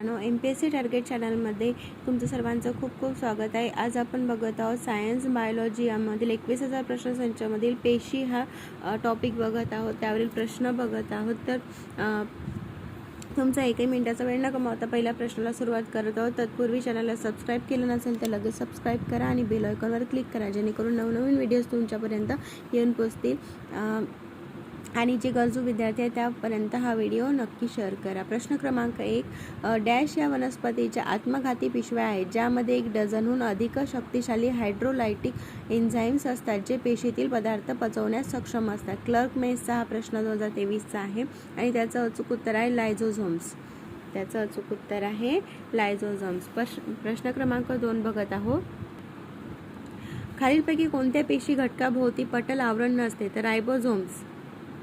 M P S C target चॅनलमध्ये तुमचं सर्वांचं खूप खूप स्वागत आहे. आज आपण बघत आहोत सायन्स बायोलॉजी यामधील एकवीस हजार प्रश्नसंचामधील पेशी हा टॉपिक बघत आहोत. त्यावरील प्रश्न बघत आहोत. तर तुमचा एकही मिनिटाचा वेळ न कमावता पहिल्या प्रश्नाला सुरुवात करत आहोत. तत्पूर्वी चॅनलला सबस्क्राईब केलं नसेल तर लगेच सबस्क्राईब करा आणि बेल आयकॉनवर क्लिक करा जेणेकरून नवनवीन व्हिडिओज तुमच्यापर्यंत येऊन पोचतील आणि जे गरजू विद्यार्थी आहेत त्यापर्यंत हा व्हिडिओ नक्की शेअर करा. प्रश्न क्रमांक एक डॅश या वनस्पतीच्या आत्मघाती पिशव्या आहेत ज्यामध्ये एक डझनहून अधिक शक्तिशाली हायड्रोलायटिक एन्झाईम्स असतात जे पेशीतील पदार्थ पचवण्यास सक्षम असतात. क्लर्क मेसचा हा प्रश्न दोन हजार तेवीसचा आहे आणि त्याचं अचूक उत्तर आहे लायझोझोम्स. त्याचं अचूक उत्तर आहे लायझोझोम्स. प्रश्न प्रश्न क्रमांक दोन बघत आहोत. खालीलपैकी कोणत्या पेशी घटकाभोवती पटल आवरण नसते तर रायबोझोम्स.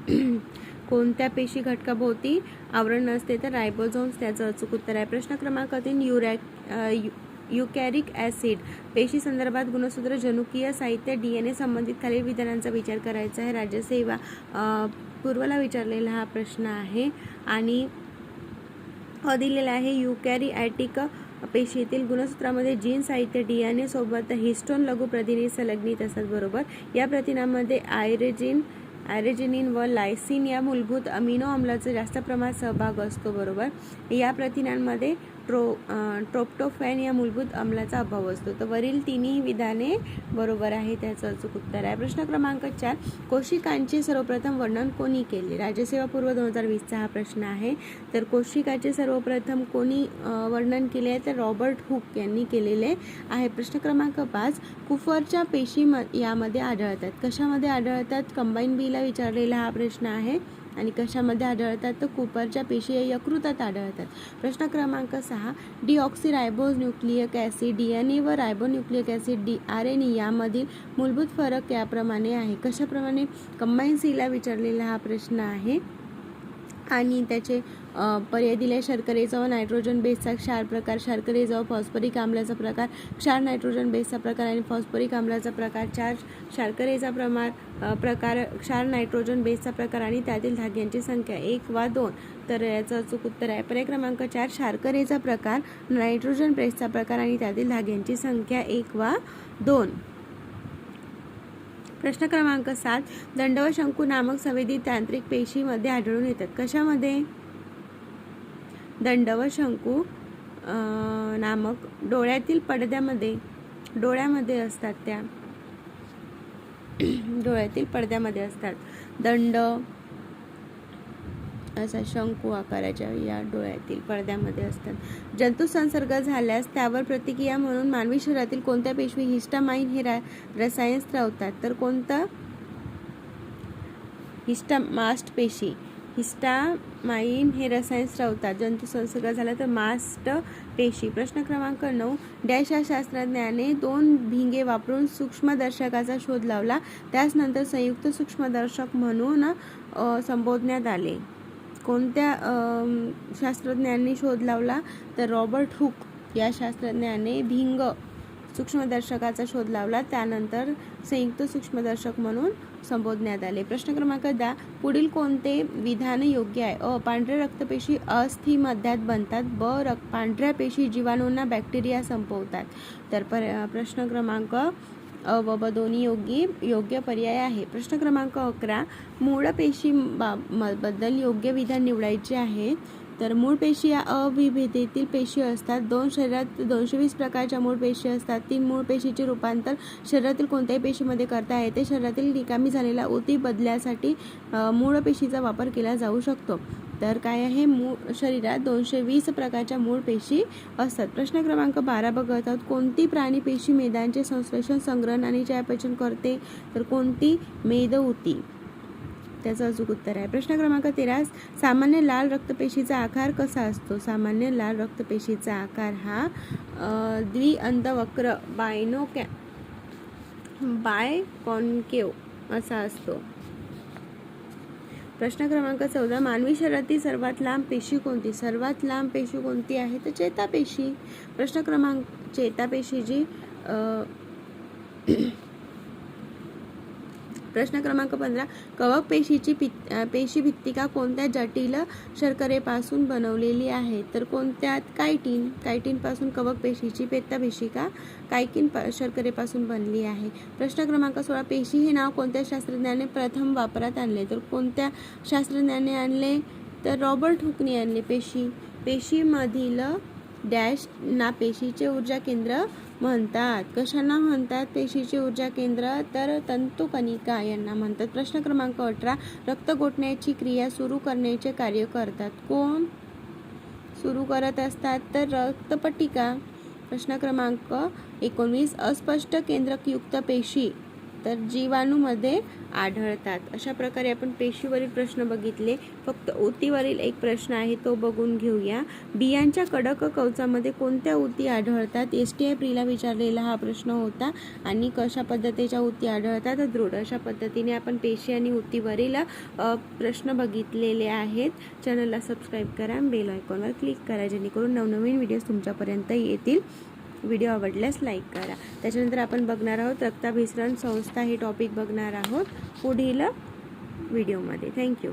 कोणत्या पेशी घटकाभोवती आवरण नसते तर रायबोझोम्स त्याचं अचूक उत्तर आहे. प्रश्न क्रमांक तीन युरॅक युकॅरिक ॲसिड. पेशी संदर्भात गुणसूत्र जनुकीय साहित्य डी एन ए संबंधित खालील विधानांचा विचार करायचा आहे. राज्यसेवा पूर्वला विचारलेला हा प्रश्न आहे. आणि दिलेला आहे युकॅरी ॲटिक पेशीतील गुणसूत्रामध्ये जीन साहित्य डी एन ए सोबत हिस्टोन लघु प्रथिने संलग्नित असतात बरोबर. या प्रथिनामध्ये आयरेजिन आयरेजिनिन व लायसिन या मूलभूत अमिनो आम्लाचा जास्त प्रमाणात सहभाग असतो बरोबर? या प्रथिनांमध्ये ट्रो ट्रोप्टोफॅन या मूलभूत अंमलाचा अभाव असतो. तर वरील तिन्ही विधाने बरोबर आहे त्याचं अचूक उत्तर आहे. प्रश्न क्रमांक चार कोशिकांचे सर्वप्रथम वर्णन कोणी केले? राज्यसेवा पूर्व दोन हजार वीसचा हा प्रश्न आहे. तर कोशिकाचे सर्वप्रथम कोणी वर्णन केले आहे? तर रॉबर्ट हुक यांनी केलेले आहे. प्रश्न क्रमांक पाच कुफरच्या पेशी म यामध्ये आढळतात. कशामध्ये आढळतात? कंबाईन बीला विचारलेला हा प्रश्न आहे. आणि कशामध्ये आढळतात? तर कुपरच्या पेशी या यकृतात आढळतात. प्रश्न क्रमांक सहा deoxyribose nucleic acid D N A व ribonucleic acid D R N E यामधील मूलभूत फरक याप्रमाणे आहे. कशाप्रमाणे? कंबाईन सीला विचारलेला हा प्रश्न आहे. आणि त्याचे पर्याय दिले शर्करेचा व नायट्रोजन बेसचा क्षार प्रकार शर्करेचा व फॉस्फरिक आम्लाचा प्रकार क्षार नायट्रोजन बेसचा प्रकार आणि फॉस्फरिक आम्लाचा प्रकार. चार शर्करेचा प्रमाण प्रकार क्षार नायट्रोजन बेसचा प्रकार आणि त्यातील धाग्यांची संख्या एक वा दोन. तर याचं अचूक उत्तर आहे. पर्याय क्रमांक चार शर्करेचा प्रकार नायट्रोजन बेसचा प्रकार आणि त्यातील धाग्यांची संख्या एक वा दोन. प्रश्न क्रमांक सात दंडव शंकू नामक संवेदी तांत्रिक पेशीमध्ये आढळून येतात. कशामध्ये? दंडव शंकू नामक डोळ्यातील पडद्यामध्ये डोळ्यामध्ये असतात त्या. डोळ्यातील पडद्यामध्ये असतात. दंड असा शंकू आकाराच्या या डोळ्यातील पडद्यामध्ये असतात. जंतू संसर्ग झाल्यास त्यावर प्रतिक्रिया म्हणून मानवी शरीरातील कोणत्या पेशवी हिस्टामाइन हे रा रसायन स्त्रवतात तर कोणतं? हिस्टामास्ट पेशी. हिस्टामाइन हे रसायन स्त्रवतात जंतू संसर्ग झाला तर मास्ट पेशी. प्रश्न क्रमांक नऊ. डॅश या शास्त्रज्ञाने दोन भिंगे वापरून सूक्ष्मदर्शकाचा शोध लावला. त्याच नंतर संयुक्त सूक्ष्मदर्शक म्हणून संबोधण्यात आले. कोणत्या शास्त्रज्ञांनी शोध लावला तर रॉबर्ट हुक या शास्त्रज्ञाने भिंग सूक्ष्मदर्शकाचा शोध लावला त्यानंतर संयुक्त सूक्ष्मदर्शक म्हणून संबोधण्यात आले. प्रश्न क्रमांक दहा. पुढील कोणते विधान योग्य आहे? अ. पांढऱ्या रक्तपेशी अस्थिमध्यात बनतात. ब. रक पांढऱ्या पेशी जीवाणूंना बॅक्टेरिया संपवतात. तर पर प्रश्न क्रमांक अ व ब दोन्ही योग्य योग्य पर्याय आहे. प्रश्न क्रमांक अकरा मूळ पेशी बा- बद्दल योग्य विधान निवडायचे आहे. तर मूळ पेशी या अविभेदेतील पेशी असतात. दोन शरीरात दोनशे वीस प्रकारच्या मूळ पेशी असतात. तीन मूळ पेशीचे रूपांतर शरीरातील कोणत्याही पेशीमध्ये करता येते. शरीरातील निकामी झालेला ऊती बदल्यासाठी मूळ पेशीचा वापर केला जाऊ शकतो. तर काय आहे? मूळ शरीरात दोनशे वीस प्रकारच्या मूळ पेशी असतात. प्रश्न क्रमांक बारा बघत आहोत कोणती प्राणी पेशी मेदांचे संश्लेषण संग्रहण आणि चयापचन करते? तर कोणती? मेद होती त्याचं अचूक उत्तर आहे. प्रश्न क्रमांक तेरा. सामान्य लाल रक्तपेशीचा आकार कसा असतो? सामान्य लाल रक्तपेशीचा आकार हा अ, द्विअंतवक्र बायनो कॅ बाय कॉनकेव असा असतो. प्रश्न क्रमांक चौदा मानवी शरीरातील सर्वात लांब पेशी कोणती? सर्वात लांब पेशी कोणती आहे? तर चेतापेशी. प्रश्न क्रमांक चेतापेशी जी प्रश्न क्रमांक पंधरा कवक पेशीची पित पेशी भित्तिका कोणत्या जटिल शर्करेपासून बनवलेली आहे? तर कोणत्यात? कायटीन. कायटीनपासून कवक पेशीची पेत्तापेशिका कायकिन प शर्करेपासून बनली आहे. प्रश्न क्रमांक सोळा पेशी हे नाव कोणत्या शास्त्रज्ञाने प्रथम वापरात आणले? तर कोणत्या शास्त्रज्ञाने आणले? तर रॉबर्ट हुकने आणले पेशी पेशीमधील डॅश ना पेशीचे ऊर्जा केंद्र म्हणतात. कशांना म्हणतात पेशीचे ऊर्जा केंद्र? तर तंतुकणिका यांना म्हणतात. प्रश्न क्रमांक अठरा रक्त गोठण्याची क्रिया सुरू करण्याचे कार्य करतात. कोण? सुरू करत असतात तर रक्तपट्टिका प्रश्न क्रमांक एकोणवीस अस्पष्ट केंद्रकयुक्त पेशी. तर जीवाणूमध्ये आढळतात. अशा प्रकारे आपण पेशीवरील प्रश्न बघितले. फक्त ऊतीवरील एक प्रश्न आहे तो बघून घेऊया. बियांच्या कडक कवचामध्ये कोणत्या ऊती आढळतात? एस टी आय प्रीला विचारलेला हा प्रश्न होता. आणि कशा पद्धतीच्या ऊती आढळतात? दृढ अशा पद्धतीने आपण पेशी आणि ऊतीवरील प्रश्न बघितलेले आहेत. चॅनलला सबस्क्राईब करा बेल आयकॉनवर क्लिक करा जेणेकरून नवनवीन व्हिडिओज तुमच्यापर्यंत येतील. व्हिडिओ आवडल्यास लाईक करा. त्याच्यानंतर आपण बघणार आहोत रक्ताभिसरण संस्था हे टॉपिक बघणार आहोत पुढील व्हिडिओमध्ये. थँक्यू